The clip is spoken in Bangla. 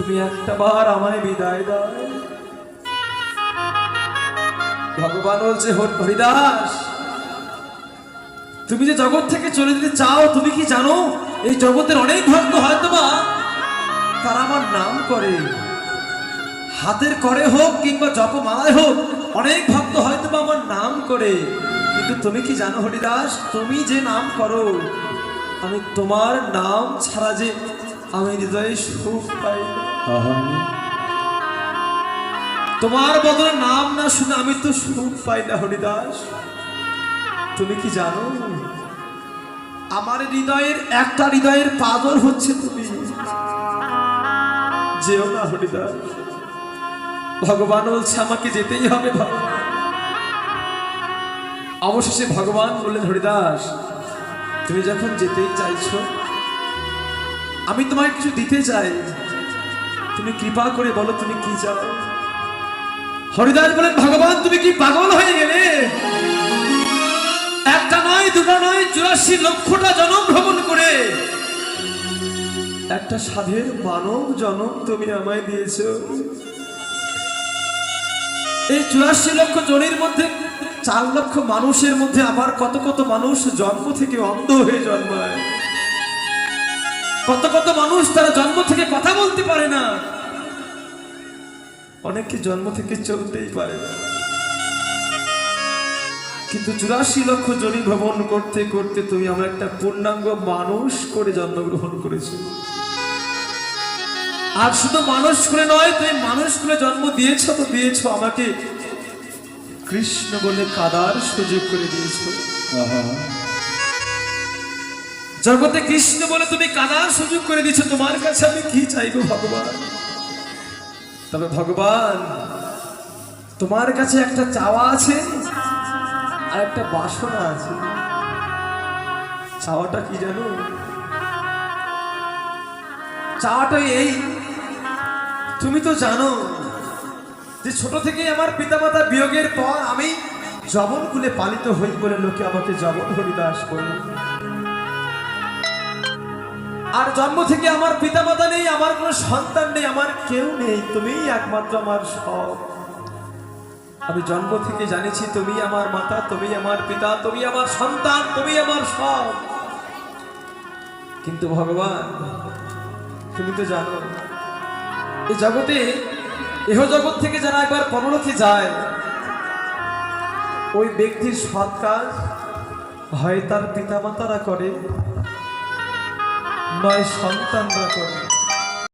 তুমি একটা বার আমায় বিদায় দাও। ভগবান বলছে হর হরিদাস, তুমি যে জগৎ থেকে চলে যেতে চাও, তুমি কি জানো? এই জগতের অনেক ভক্ত হয়তো বা তারা আমার নাম করে। হাতের করে হোক কিংবা জপমালায় হোক, অনেক ভক্ত হয়তো বা আমার নাম করে। কিন্তু তুমি কি জানো হরিদাস, তুমি যে নাম করো, আমি তোমার নাম ছাড়া যে আমি হৃদয়ে সুখ পাই। তোমার বদলে নাম না শুনে আমি তো সুখ পাই না হরিদাস। তুমি কি জানো? আমার হৃদয়ের একটা হৃদয়ের পাদর হচ্ছে তুমি। যেও না হরিদাস। ভগবান বলছে আমাকে যেতেই হবে ভগবান। অবশেষে ভগবান বললেন হরিদাস তুমি যখন যেতেই চাইছো আমি তোমায় কিছু দিতে চাই। তুমি কৃপা করে বলো, তুমি কি চাও? হরিদাস বলেন, ভগবান, তুমি কি পাগল হয়ে গেলে? একটা নয়, দুটো নয়, চুরাশি লক্ষটা জনম ভ্রমণ করে। একটা সাধের মানব জনম তুমি আমায় দিয়েছ। এই চুরাশি লক্ষ জনের মধ্যে চার লক্ষ মানুষের মধ্যে আবার কত কত মানুষ জন্ম থেকে অন্ধ হয়ে জন্মায়। কত কত মানুষ তারা জন্ম থেকে কথা বলতে পারে না। অনেকে জন্ম থেকে চলতেই পারে না। কিন্তু চুরাশি লক্ষ জনি ভ্রমণ করতে করতে তুমি আমার একটা পূর্ণাঙ্গ মানুষ করে জন্মগ্রহণ করেছ। আর শুধু মানুষ করে নয়, তুমি মানুষ করে জন্ম দিয়েছ তো দিয়েছ আমাকে। কৃষ্ণ বলে কাদার সুযোগ করে দিয়েছ। জগতে কৃষ্ণ বলে তুমি কাদার সুযোগ করে দিয়েছ, তোমার কাছে আমি কি চাইব ভগবান? তবে ভগবান, তোমার কাছে একটা চাওয়া আছে আর একটা বাসনা আছে। চাওয়াটা কি জানো? চাওয়াটা এই, তুমি তো জানো যে ছোট থেকেই আমার পিতামাতা বিয়োগের পর আমি জবন কুলে পালিত হই বলে লোকে আমাকে জবন হরিদাস বলে। আর জন্ম থেকে আমার পিতামাতা নেই, আমার কোনো সন্তান নেই, আমার কেউ নেই, তুমিই একমাত্র আমার সব। আমি জন্ম থেকে জানিছি তুমি আমার মাতা তুমি আমার পিতা তুমি আমার সন্তান তুমি আমার সব। কিন্তু ভগবান, তুমি তো জানো, এই জগতে, এহ জগৎ থেকে যারা একবার পরলোকে যায়, ওই ব্যক্তির সৎ কাজ হয় তার পিতামাতারা করে। নয় সন্তানরা করে